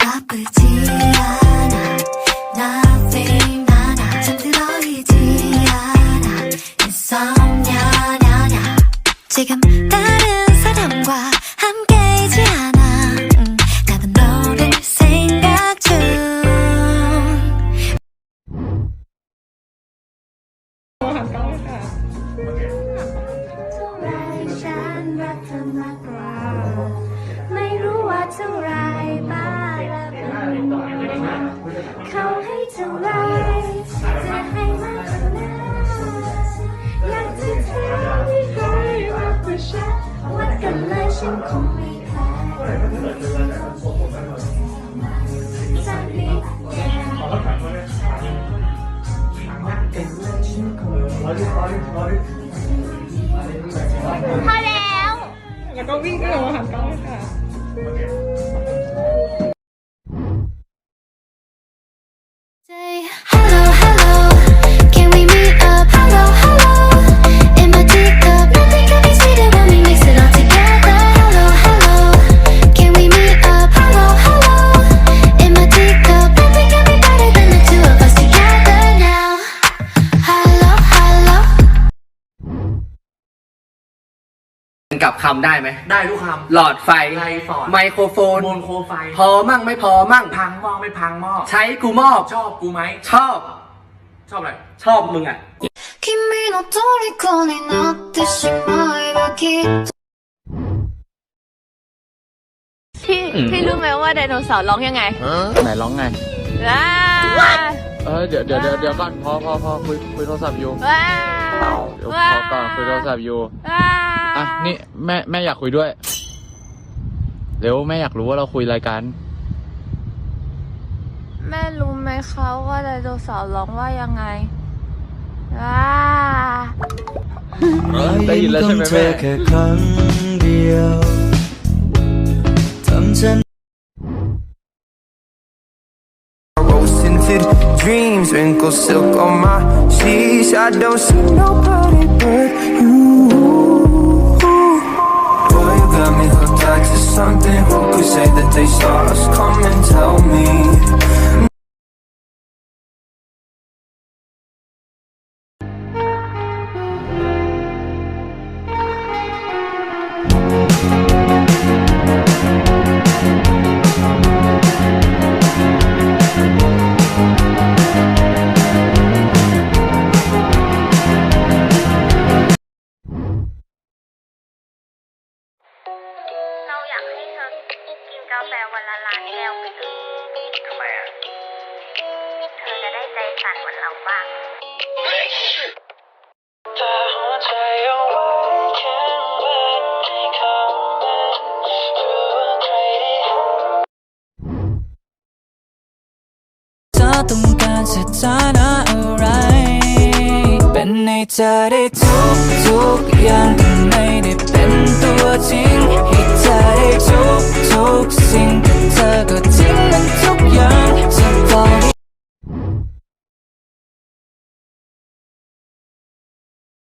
바쁘지 않아 Nothing 많아 잠들어 있지 않아 Insomnia 냐냐 지금 다른 사람과 함께이지 않아 음, 나도 너를 생각 중ฉันรักเธอมากกว่า ไม่รู้ว่าเท่าไร ฉันคงไม่แพ้สักนิดเดียวพอแล้ว แล้วก็วิ่งขึ้นมาหันกล้องค่ะ กับคำได้ไหม ได้ทุกค หลอดไฟ ำไลฟอร์ด ไมโครโฟน โมนโคไฟ พอมั่งไม่พอมั่ง พังหม้อไม่พังหม้อ ใช้กูมอบ ชอบกูไหม ชอบ ชอบอะไร ชอบมึงอ่ะ 君の虜になってしまえばきっと พี่ พี่รู้ไหมว่าไดโนเสาร์ร้องยังไง ไหนร้องไง ว้า เออเดี๋ยวเดี๋ยวเดี๋ยวเดี๋ยวก่อนพอพอพอคุยคุยโทรศัพท์อยู่ ว้า เดี๋ยว ว้า พอก่อนคุยโทรศัพท์อยู่ ว้า อะนี่แม่แม่อยากคุยด้วย เร็วแม่อยากรู้ว่าเราคุยอะไรกัน แม่รู้ไหมคะว่าไดโนเสาร์ร้องว่ายังไงว้าได้ยินแล้วใช่ไหมเธแม่อแค่ครั้งเดียวทำฉัน Rose tinted dreams, wrinkle silk on my sheets. I don't see nobody กินกาแฟวันละล้านแก้วไปเลยทำไมอะ เธอจะได้ใจสั่นเหมือนเราบ้างแต่หัวใจเอาไว้แค่มันในคำนั้นรู้ว่าใครได้เห็นเธอต้องการสถานะอะไร เป็นในเธอได้ทุกทุกอย่าง